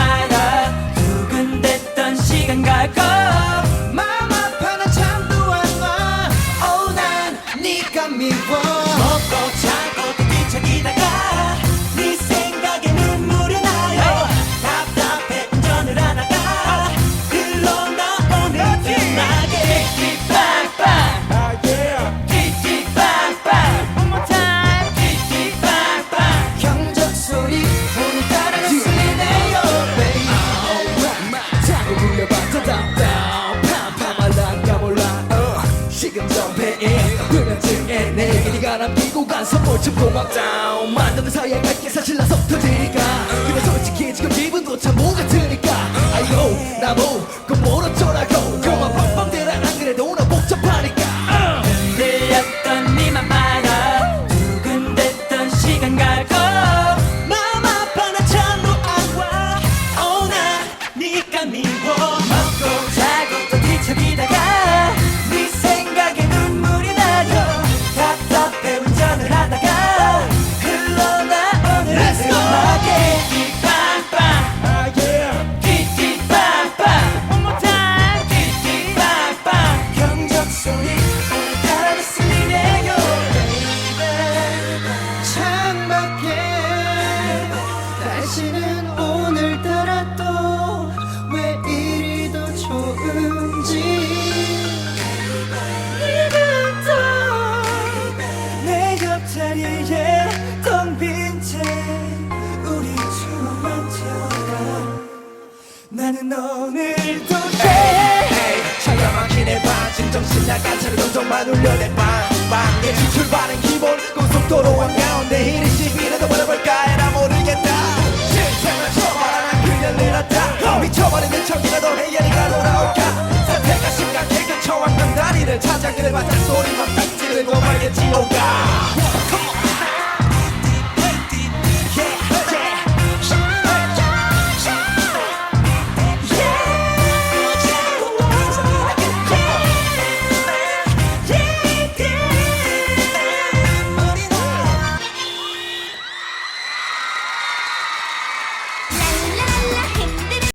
my 난 선물 좀 고맙다. 만드는 사이에 갈게 사실 나서 터지니까. 정신 나가차는 고통만 울려내 빵빵 내 출발은 기본 고속도로 한가운데 이리 시비라도 걸어볼까 해라 모르겠다. 실생활 처벌하나 그냥 내놨다. 어, 미쳐버린 내 척이라도 해결이가 돌아올까? 사태가 심각해 그 처왕 병단이를 찾아 그를 받아